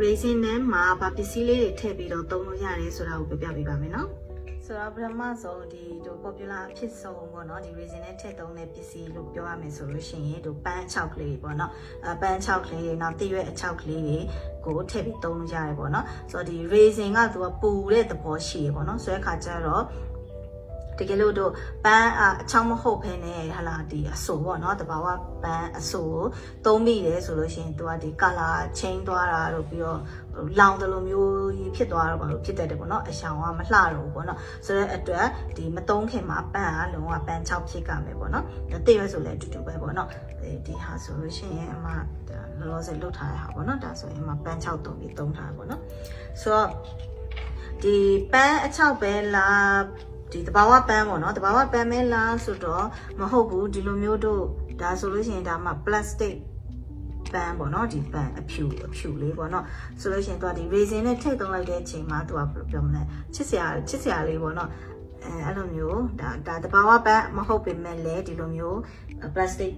raisin နဲ့မှာဗာပစ္စည်းလေးတွေထည့်ပြီးတော့သုံးလို့ရတယ်ဆိုတာကိုပြပြပေးပါမယ်နော်ဆိုတော့ပထမဆုံးဒီတို့ popular အဖြစ်ဆုံးပေါ့နော်ဒီ raisin နဲ့ထည့်သုံးတဲ့ပစ္စည်းလို့ပြောရမယ်ဆိုလို့ရှိရင်တို့ပန်း6ကလေးပေါ့နော်အပန်း6ကလေးတွေနောက်တရွက်အ6ကလေးတွေကိုထည့်ပြီးသုံးလို့ရတယ်ပေါ့နော်ဆိုတော့ဒီ raisin ကသူကပူတဲ့သဘောရှိရပေါ့နော်ဆိုတဲ့အခါကျတော့ တကယ်လို့တို့ပန်းအအချောင်းမဟုတ်ဖ ೇನೆ ဟလာဒီအဆိုပေါ့နော်တဘာဝပန်းအဆိုကိုသုံးမိတယ်ဆိုလို့ရှိရင်သူကဒီ color change သွားတာတို့ပြီးတော့လောင်တယ်လို့မျိုးကြီးဖြစ်သွားတော့ဘာလို့ဖြစ်တတ်တယ်ပေါ့နော်အရှောင်ကမလှတော့ဘူးပေါ့နော်ဆိုတော့အတွက်ဒီမသုံးခင်မှာပန်းကလုံးဝပန်း6ဖြစ်ကမယ်ပေါ့နော်တိရွက်ဆိုလည်းအတူတူပဲပေါ့နော်ဒီဟာဆိုလို့ရှိရင်အမလောလောဆယ်လုတ်ထားတဲ့ဟာပေါ့နော်ဒါဆိုရင်အမပန်း6သုံးပြီးသုံးထားတယ်ပေါ့နော်ဆိုတော့ဒီပန်းအ6ပဲလား ဒီတဘာဝပန်းပေါ့နော်တဘာဝပန်းမဲလားဆိုတော့မဟုတ်ဘူးဒီလိုမျိုးတို့ဒါဆိုလို့ရှိရင်ဒါမှ plastic ပန်းပေါ့နော်ဒီပန်းအဖြူအဖြူလေးပေါ့နော်ဆိုလို့ရှိရင်သူကဒီ raisin နဲ့ထည့်သုံးလိုက်တဲ့အချိန်မှာသူကဘယ်လိုပြောမလဲချစ်စရာချစ်စရာလေးပေါ့နော်အဲအဲ့လိုမျိုးဒါဒါတဘာဝပန်းမဟုတ်ပေမဲ့လည်းဒီလိုမျိုး plastic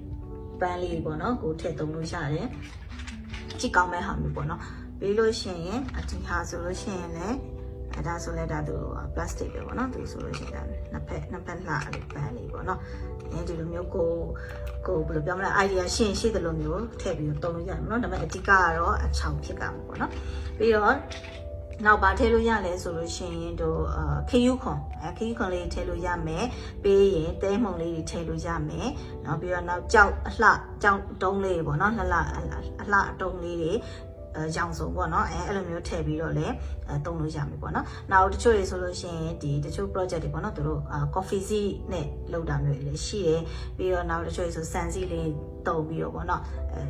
ပန်းလေးပေါ့နော်ကိုထည့်သုံးလို့ရတယ်ကြည့်ကောင်းမဲ့ဟာမျိုးပေါ့နော်ပြီးလို့ရှိရင်အဒီဟာဆိုလို့ရှိရင်လည်း အဲဒါဆိုလဲဒါသူ plastic ပဲပေါ့နော်သူဆိုလို့ရှိရင်ဒါနှစ်ဖက်နှစ်ဖက်လှအဲ့ပန်းလေးပေါ့နော်အဲဒီလိုမျိုးကိုကိုဘယ်လိုပြောမလဲ idea ရှင်းရှိသလိုမျိုးထည့်ပြီးတော့တုံးလို့ရတယ်ပေါ့နော်ဒါပေမဲ့အဓိကကတော့အချောင်ဖြစ်တာပေါ့နော်ပြီးတော့နောက်ပါထည့်လို့ရလဲဆိုလို့ရှိရင်တို့အာခယူခွန်အဲခယူခွန်လေးထည့်လို့ရမယ်ပေးရင်တဲမှုန်လေးတွေထည့်လို့ရမယ်နောက်ပြီးတော့နောက်ကြောက်အလှကြောက်တုံးလေးပေါ့နော်လှလှအလှအတုံးလေးတွေ ရောင်စုံပေါ့နော်အဲအဲ့လိုမျိုးထည့်ပြီးတော့လည်းအဲတုံးလို့ရမယ်ပေါ့နော်နောက်တချို့တွေဆိုလို့ရှိရင်ဒီတချို့ project တွေပေါ့နော်သူတို့အာ coffee seed နဲ့လုပ်တာမျိုးတွေလည်းရှိတယ်ပြီးတော့နောက်တချို့ဆိုစံစီလေးတုံပြီးတော့ပေါ့နော်အဲ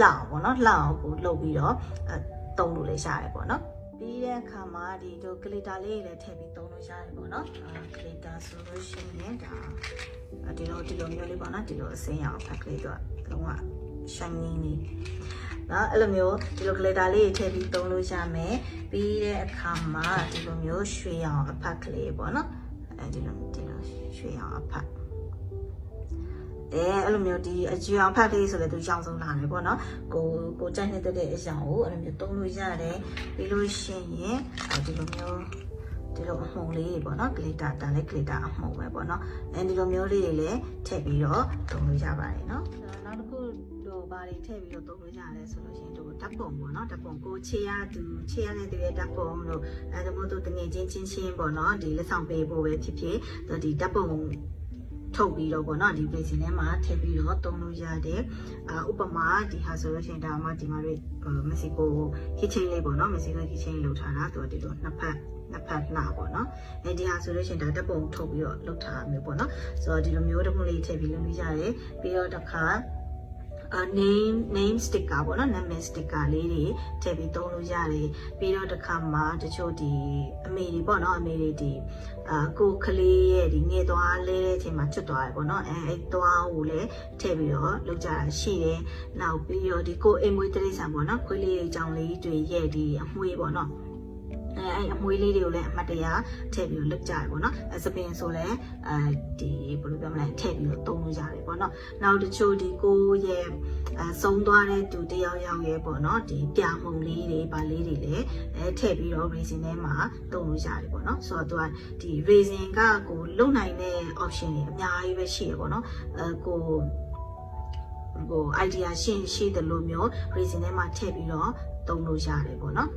လှအောင်ပေါ့နော်လှအောင်ကိုလုပ်ပြီးတော့အဲတုံလို့လည်းရတယ်ပေါ့နော်ပြီးတဲ့အခါမှာဒီတို့ glitter လေးတွေလည်းထည့်ပြီးသုံးလို့ရတယ်ပေါ့နော်အာ glitter ဆိုလို့ရှိရင်ဒါဒီလိုဒီလိုမျိုးလေးပေါ့နော်ဒီလိုအစင်းရအောင်ဖက်ကလေးတော့လုံးဝ shining လေး နော်အဲ့လိုမျိုးဒီလို glitter လေးတွေထည့်ပြီးသုံးလို့ရမယ်ပြီးတဲ့အခါမှာဒီလိုမျိုးရွှေရောင်အဖက်ကလေးပေါ့နော်အဲဒီလိုဒီလိုရွှေရောင်အဖက်အဲအဲ့လိုမျိုးဒီအကျွေအောင်ဖက်ကလေးဆိုလည်းသူရောင်စုံလာတယ်ပေါ့နော်ကိုကိုကြိုက်နေတဲ့အရောင်ကိုအဲ့လိုမျိုးသုံးလို့ရတယ်ပြီးလို့ရှိရင်ဒီလိုမျိုး ဒီလိုအမှုံလေးတွေပေါ့နော် glitter တန်လေး glitter အမှုံပဲပေါ့နော်အဲဒီလိုမျိုးလေးတွေလည်းထည့်ပြီးတော့သုံးလို့ရပါတယ်နော်နောက်တစ်ခုတို့ဘာတွေထည့်ပြီးတော့သုံးလို့ရလဲဆိုလို့ရှိရင်တို့ဓာတ်ပုံပေါ့နော်ဓာတ်ပုံကိုခြေရသူခြေရတဲ့သူရဲ့ဓာတ်ပုံလို့အဲဒါမျိုးတို့တငယ်ချင်းချင်းချင်းပေါ့နော်ဒီလက်ဆောင်ပေးဖို့ပဲဖြစ်ဖြစ်ဒီဓာတ်ပုံ ထုတ်ပြီးတော့ပေါ့နော်ဒီ place ထဲမှာထည့်ပြီးတော့သုံးလို့ရတယ်အာဥပမာဒီဟာဆိုလို့ရှိရင်ဒါမှဒီမှာတွေမက္ဆီကို kitchen လေးပေါ့နော်မက္ဆီကို kitchen လောက်ထားတာသူကဒီလိုနှစ်ဖက်နှစ်ဖက်လှပေါ့နော်အဲဒီဟာဆိုလို့ရှိရင်ဒါဓာတ်ပုံထုတ်ပြီးတော့လောက်ထားမျိုးပေါ့နော်ဆိုတော့ဒီလိုမျိုးတစ်ခုလေးထည့်ပြီးလုပ်လို့ရတယ်ပြီးတော့တစ်ခါအ name name sticker ပေါ့နော် name sticker လေးတွေထည့်ပြီးသုံးလို့ရတယ်ပြီးတော့တစ်ခါမှာတချို့ဒီအမေတွေပေါ့နော်အမေတွေဒီအာကိုကလေးရဲ့ဒီငယ်သွားလဲတဲ့အချိန်မှာချွတ်သွားတယ်ပေါ့နော်အဲအဲသွားကိုလည်းထည့်ပြီးတော့လုပ်ကြတာရှိတယ်နောက်ပြီးတော့ဒီကိုအိမ်မွေးတိရစ္ဆာန်ပေါ့နော်ခွေးလေးအကြောင်းလေးတွေရဲ့ဒီအမွှေးပေါ့နော် အဲအဲ့အမွှေးလေးတွေကိုလည်းအမတ်တရထည့်ပြီးတော့လုပ်ကြရပေါ့နော်အဲစပင်ဆိုလည်းအဲဒီဘယ်လိုပြောမလဲထည့်ပြီးတော့သုံးလို့ရတယ်ပေါ့နော်နောက်တချို့ဒီကိုရဲ့အဲဆုံးသွားတဲ့သူတယောက်ယောက်ရဲ့ပေါ့နော်ဒီပြမှုန်လေးတွေဗာလေးတွေလည်းအဲထည့်ပြီးတော့ racing ထဲမှာသုံးလို့ရတယ်ပေါ့နော်ဆိုတော့သူကဒီ racing ကကိုလုံနိုင်တဲ့ option တွေအများကြီးပဲရှိရပေါ့နော်အဲကိုဟို idea ရှင်းရှိတယ်လို့မျိုး racing ထဲမှာထည့်ပြီးတော့သုံးလို့ရတယ်ပေါ့နော်